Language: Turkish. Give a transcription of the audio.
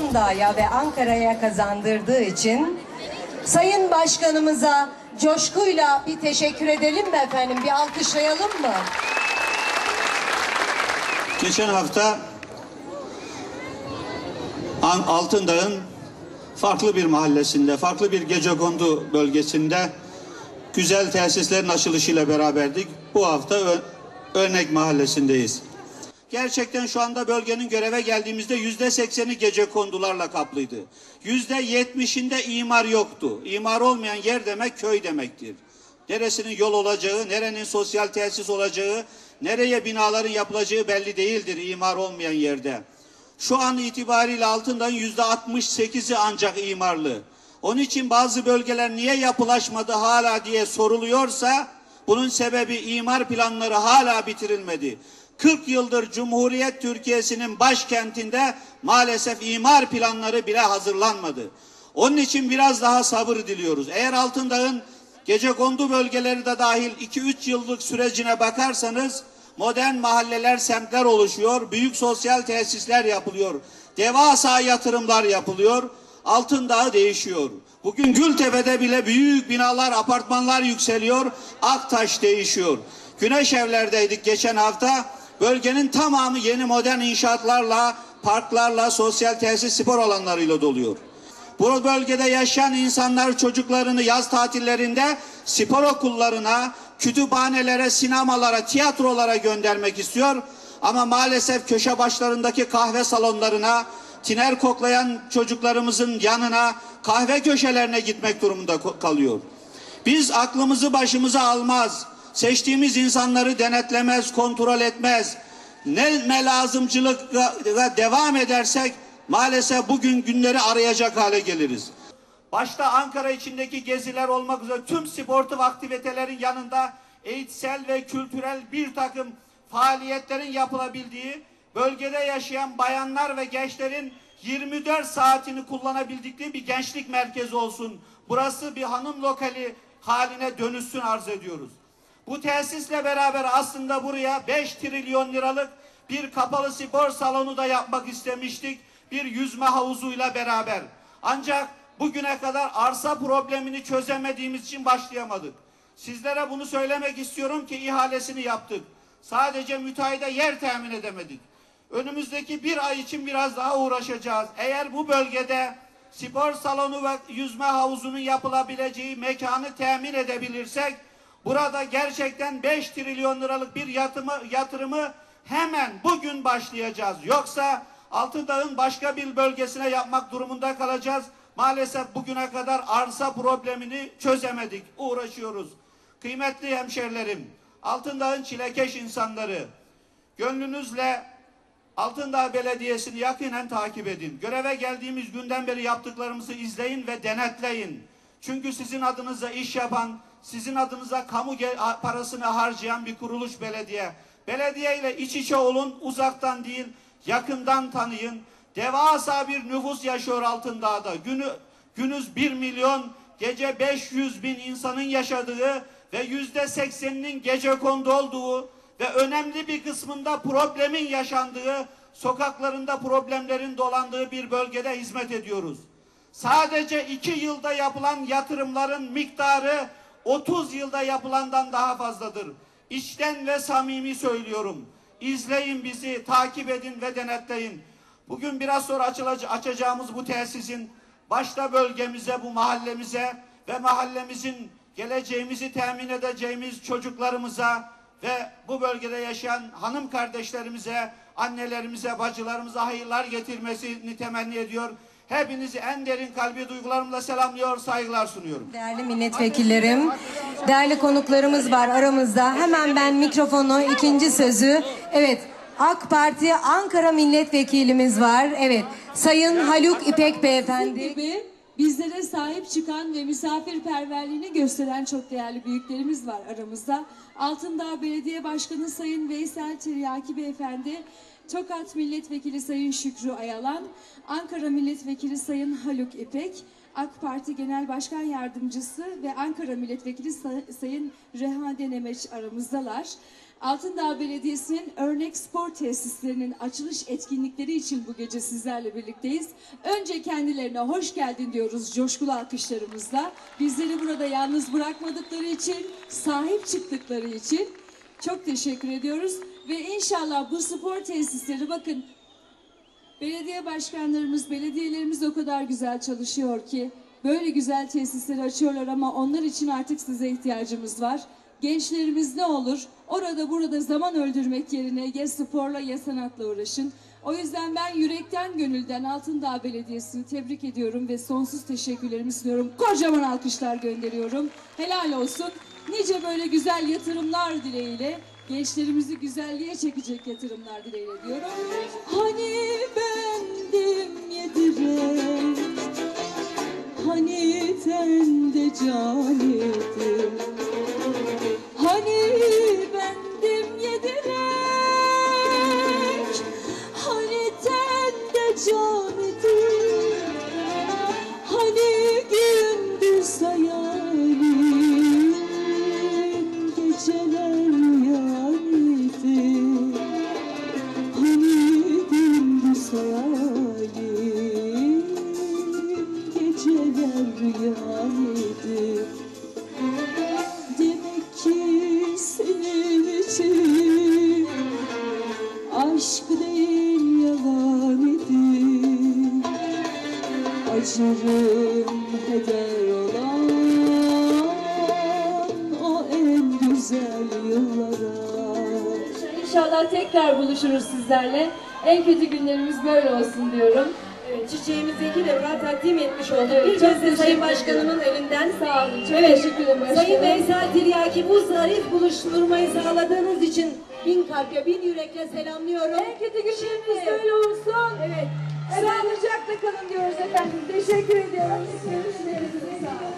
Altındağ'a ve Ankara'ya kazandırdığı için Sayın Başkanımıza coşkuyla bir teşekkür edelim mi efendim? Bir alkışlayalım mı? Geçen hafta Altındağ'ın farklı bir mahallesinde, farklı bir gecekondu bölgesinde güzel tesislerin açılışıyla beraberdik. Bu hafta Örnek Mahallesi'ndeyiz. Gerçekten şu anda bölgenin göreve geldiğimizde yüzde sekseni gece kondularla kaplıydı. Yüzde yetmişinde imar yoktu. İmar olmayan yer demek köy demektir. Neresinin yol olacağı, nerenin sosyal tesis olacağı, nereye binaların yapılacağı belli değildir imar olmayan yerde. Şu an itibariyle altından yüzde 68'i ancak imarlı. Onun için bazı bölgeler niye yapılaşmadı hala diye soruluyorsa bunun sebebi imar planları hala bitirilmedi. 40 yıldır Cumhuriyet Türkiye'sinin başkentinde maalesef imar planları bile hazırlanmadı. Onun için biraz daha sabır diliyoruz. Eğer Altındağ'ın gecekondu bölgeleri de dahil 2-3 yıllık sürecine bakarsanız modern mahalleler, semtler oluşuyor. Büyük sosyal tesisler yapılıyor. Devasa yatırımlar yapılıyor. Altındağ değişiyor. Bugün Gültepe'de bile büyük binalar, apartmanlar yükseliyor. Aktaş değişiyor. Güneş evlerdeydik geçen hafta. Bölgenin tamamı yeni modern inşaatlarla, parklarla, sosyal tesis, spor alanlarıyla doluyor. Bu bölgede yaşayan insanlar çocuklarını yaz tatillerinde spor okullarına, kütüphanelere, sinemalara, tiyatrolara göndermek istiyor. Ama maalesef köşe başlarındaki kahve salonlarına, tiner koklayan çocuklarımızın yanına, kahve köşelerine gitmek durumunda kalıyor. Biz aklımızı başımıza almaz, seçtiğimiz insanları denetlemez, kontrol etmez. Ne lazımcılıkla devam edersek maalesef bugün günleri arayacak hale geliriz. Başta Ankara içindeki geziler olmak üzere tüm sportif aktivitelerin yanında eğitsel ve kültürel bir takım faaliyetlerin yapılabildiği, bölgede yaşayan bayanlar ve gençlerin 24 saatini kullanabildikleri bir gençlik merkezi olsun. Burası bir hanım lokali haline dönüşsün arz ediyoruz. Bu tesisle beraber aslında buraya 5 trilyon liralık bir kapalı spor salonu da yapmak istemiştik. Bir yüzme havuzuyla beraber. Ancak bugüne kadar arsa problemini çözemediğimiz için başlayamadık. Sizlere bunu söylemek istiyorum ki ihalesini yaptık. Sadece müteahhide yer temin edemedik. Önümüzdeki bir ay için biraz daha uğraşacağız. Eğer bu bölgede spor salonu ve yüzme havuzunun yapılabileceği mekanı temin edebilirsek burada gerçekten 5 trilyon liralık bir yatırımı, yatırımı hemen bugün başlayacağız. Yoksa Altındağ'ın başka bir bölgesine yapmak durumunda kalacağız. Maalesef bugüne kadar arsa problemini çözemedik. Uğraşıyoruz. Kıymetli hemşerilerim, Altındağ'ın çilekeş insanları, gönlünüzle Altındağ Belediyesi'ni yakinen takip edin. Göreve geldiğimiz günden beri yaptıklarımızı izleyin ve denetleyin. Çünkü sizin adınıza iş yapan, sizin adınıza kamu parasını harcayan bir kuruluş belediye. Belediye ile iç içe olun, uzaktan değil, yakından tanıyın. Devasa bir nüfus yaşıyor Altındağ'da. Günü, günüz 1 milyon, gece 500 bin insanın yaşadığı ve yüzde sekseninin gece kondu olduğu ve önemli bir kısmında problemin yaşandığı, sokaklarında problemlerin dolandığı bir bölgede hizmet ediyoruz. Sadece iki yılda yapılan yatırımların miktarı 30 yılda yapılandan daha fazladır. İçten ve samimi söylüyorum. İzleyin bizi, takip edin ve denetleyin. Bugün biraz sonra açılacak, açacağımız bu tesisin başta bölgemize, bu mahallemize ve mahallemizin geleceğimizi temin edeceğimiz çocuklarımıza ve bu bölgede yaşayan hanım kardeşlerimize, annelerimize, bacılarımıza hayırlar getirmesini temenni ediyor. Hepinizi en derin kalbi duygularımla selamlıyor, saygılar sunuyorum. Değerli milletvekillerim, değerli konuklarımız var aramızda. Hemen ben mikrofonu, ikinci sözü. Evet, AK Parti Ankara milletvekilimiz var. Evet, Sayın Haluk İpek Beyefendi. gibi bizlere sahip çıkan ve misafirperverliğini gösteren çok değerli büyüklerimiz var aramızda. Altındağ Belediye Başkanı Sayın Veysel Tiryaki Beyefendi, Tokat Milletvekili Sayın Şükrü Ayalan, Ankara Milletvekili Sayın Haluk İpek, AK Parti Genel Başkan Yardımcısı ve Ankara Milletvekili Say- Sayın Reha Denemeç aramızdalar. Altındağ Belediyesi'nin örnek spor tesislerinin açılış etkinlikleri için bu gece sizlerle birlikteyiz. Önce kendilerine hoş geldin diyoruz coşkulu alkışlarımızla. Bizleri burada yalnız bırakmadıkları için, sahip çıktıkları için çok teşekkür ediyoruz. Ve inşallah bu spor tesisleri bakın Belediye başkanlarımız, belediyelerimiz o kadar güzel çalışıyor ki böyle güzel tesisleri açıyorlar ama onlar için artık size ihtiyacımız var. Gençlerimiz ne olur? Orada burada zaman öldürmek yerine ya sporla ya sanatla uğraşın. O yüzden ben yürekten gönülden Altındağ Belediyesi'ni tebrik ediyorum ve sonsuz teşekkürlerimi sunuyorum. Kocaman alkışlar gönderiyorum. Helal olsun. Nice böyle güzel yatırımlar dileğiyle gençlerimizi güzelliğe çekecek yatırımlar dileğiyle diyorum. Hani bendim yediren Hani tende can yedim Hani Acırım heder olan O en güzel yıllara İnşallah tekrar buluşuruz sizlerle. En kötü günlerimiz böyle olsun diyorum. Evet, çiçeğimizi iki defa takdim etmiş olduk. Evet, bir çok kez de teşekkür Sayın. Başkanımın elinden. Sağ olun. Çok Evet, teşekkür ederim başkanım. Sayın Veysel Tiryaki bu zarif buluşturmayı sağladığınız için bin kalple, bin yürekle selamlıyorum. En kötü günlerimiz Şimdi- böyle olsun. Evet. Sağlıcakla kalın diyoruz efendim. Teşekkür ediyoruz. Görüşmek üzere. Sağ.